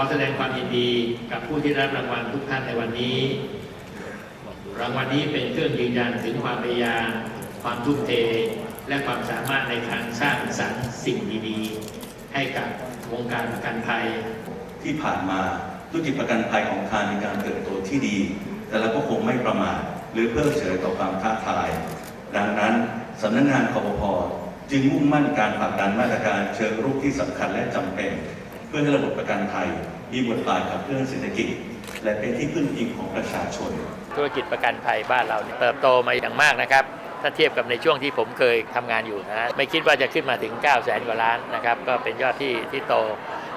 อแสดงความยินดีกับผู้ที่รับรางวัลทุกท่านในวันนี้ รางวัลนี้เป็นเครื่องยืนยันถึงความพยายามความทุ่มเท และความสามารถในการสร้างสรรค์สิ่งดีๆ ให้กับวงการประกันภัย ที่ผ่านมาธุรกิจประกันภัยของทานมีการเติบโตที่ดี แต่เราก็คงไม่ประมาทหรือเพิกเฉยต่อความท้าทาย ดังนั้นสำนักงานคอปพจึงมุ่งมั่นการผลักดันมาตรการเชิงรุกที่สำคัญและจำเป็น เพื่อให้ระบบประกันภัยมีบทบาทขับเคลื่อนเศรษฐกิจ และเป็นที่พึ่งพิงของประชาชน ธุรกิจประกันภัยบ้านเราเนี่ยเติบโตมาอย่างมากนะครับ ถ้าเทียบกับในช่วงที่ผมเคยทำงานอยู่นะไม่คิดว่าจะขึ้นมาถึง 9 0 0แสนกว่าล้านนะครับ ก็เป็นยอดที่ที่โต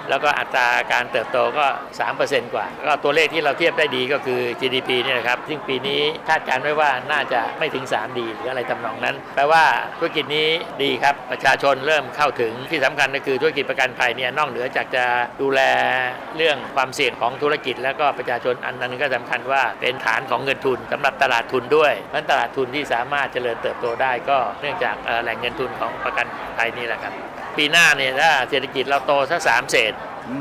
แล้วก็อัตราการเติบโตก็ 3%กว่า ก็ตัวเลขที่เราเทียบได้ดีก็คือ GDP เนี่ยนะครับ ซึ่งปีนี้คาดการณ์ไว้ว่าน่าจะไม่ถึง 3 ดีหรืออะไรทำนองนั้น แปลว่าธุรกิจนี้ดีครับ ประชาชนเริ่มเข้าถึงที่สำคัญก็คือธุรกิจประกันภัยเนี่ยนอกเหนือจากจะดูแลเรื่องความเสี่ยงของธุรกิจ แล้วก็ประชาชนอันนั้นก็สำคัญว่าเป็นฐานของเงินทุนสำหรับตลาดทุนด้วยเพราะฉะนั้นตลาดทุนที่สามารถเจริญเติบโตได้ก็เนื่องจากแหล่งเงินทุนของประกันภัยนี่แหละครับ ปีหน้าเนี่ยถ้าเศรษฐกิจเราโตสักสามเศษ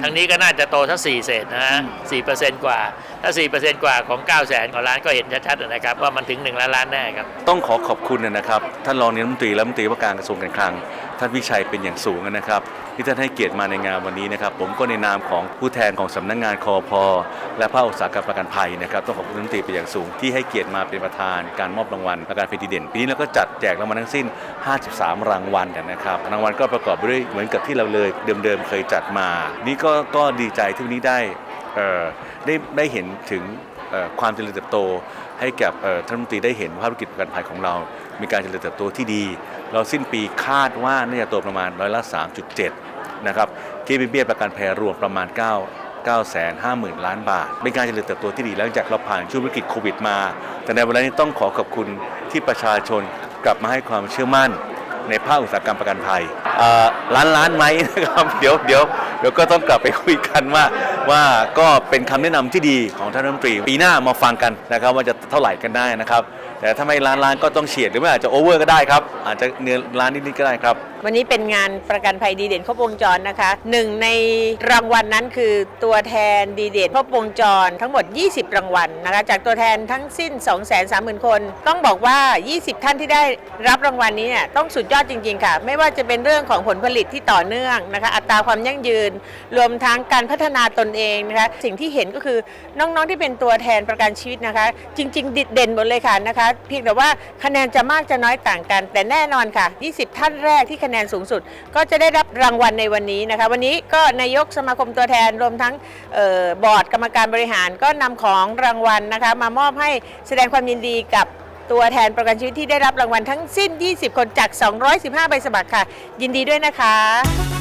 ทางนี้ก็น่าจะโตสักสี่เศษนะฮะสี่เปอร์เซ็นต์กว่า ถ้าสี่เปอร์เซ็นต์กว่าของ9ก้าแสนกว่าล้านก็เห็นชัดๆนะครับ ว่ามันถึง1ล้านล้านแน่ครับ ต้องขอขอบคุณนะครับ ท่านรองนายกรัฐมนตรีและรัฐมนตรีว่าการกระทรวงการคลัง ท่านวิชัยเป็นอย่างสูงนะครับ ที่ท่านให้เกียรติมาในงานวันนี้นะครับ ผมก็ในนามของผู้แทนของสำนักงานคอพและภาคอุตสาหกรรมประกันภัยนะครับต้องขอบคุณรัฐมนตรีเป็นอย่างสูง ที่ให้เกียรติมาเป็นประธานการมอบรางวัลประกันภัยดีเด่นปีนี้เราก็จัดแจกรางวัลทั้งสิ้น 53 รางวัลนะครับรางวัลก็ประกอบไปด้วยเหมือนกับที่เราเลยเดิมๆเคยจัดมานี่ก็ก็ดีใจที่วันนี้ได้ได้ได้เห็นถึงความเจริญเติบโต ให้กับท่านรัฐมนตรีได้เห็นว่าธุรกิจประกันภัยของเรา มีการเจริญเติบโตที่ดี เราสิ้นปีคาดว่าน่าจะโตประมาณร้อยละ3.7 นะครับที่เป็นเบี้ยประกันภัยรวมประมาณ 9 9 5 0 0 0 0 ล้านบาท เป็นการเจริญเติบโตที่ดีหลังจากเราผ่านช่วงวิกฤตโควิดมา แต่ในเวลานี้ต้องขอขอบคุณที่ประชาชนกลับมาให้ความเชื่อมั่นในภาคอุตสาหกรรมประกันภัยล้านล้านไหมนะครับ เดี๋ยวเดี๋ยว เดี๋ยวก็ต้องกลับไปคุยกันว่า ว่าก็เป็นคำแนะนำที่ดีของท่านรัฐมนตรี ปีหน้ามาฟังกันนะครับว่าจะเท่าไหร่กันได้นะครับ แต่ถ้าไม่ล้านล้านก็ต้องเฉียดหรือไม่อาจจะโอเวอร์ก็ได้ครับ อาจจะเนื้อล้านนิดๆก็ได้ครับ วันนี้เป็นงานประกันภัยดีเด่นครบวงจรนะคะหนึ่งในรางวัลนั้นคือตัวแทนดีเด่นครบวงจรทั้งหมด 20 รางวัลนะคะจากตัวแทนทั้งสิ้น 230,000 คน ต้องบอกว่า 20 ท่านที่ได้รับรางวัลนี้เนี่ยต้องสุดยอดจริง ๆ ค่ะ ไม่ว่าจะเป็นเรื่องของผลผลิตที่ต่อเนื่องนะคะอัตราความยั่งยืน รวมทั้งการพัฒนาตนเองนะคะสิ่งที่เห็นก็คือน้องๆที่เป็นตัวแทนประกันชีวิตนะคะ จริง ๆ ดิดเด่นหมดเลยค่ะนะคะเพียงแต่ว่าคะแนนจะมากจะน้อยต่างกัน แต่แน่นอนค่ะ 20 ท่านแรกที่คะแนนสูงสุด ก็จะได้รับรางวัลในวันนี้นะคะ วันนี้ก็นายกสมาคมตัวแทนรวมทั้งออบอร์ดกรรมการบริหารก็นำของรางวัลนะคะ มามอบให้แสดงความยินดีกับตัวแทนประกันชีวิตที่ได้รับรางวัลทั้งสิ้น 20 คนจาก 215 ใบสมัครค่ะ ยินดีด้วยนะคะ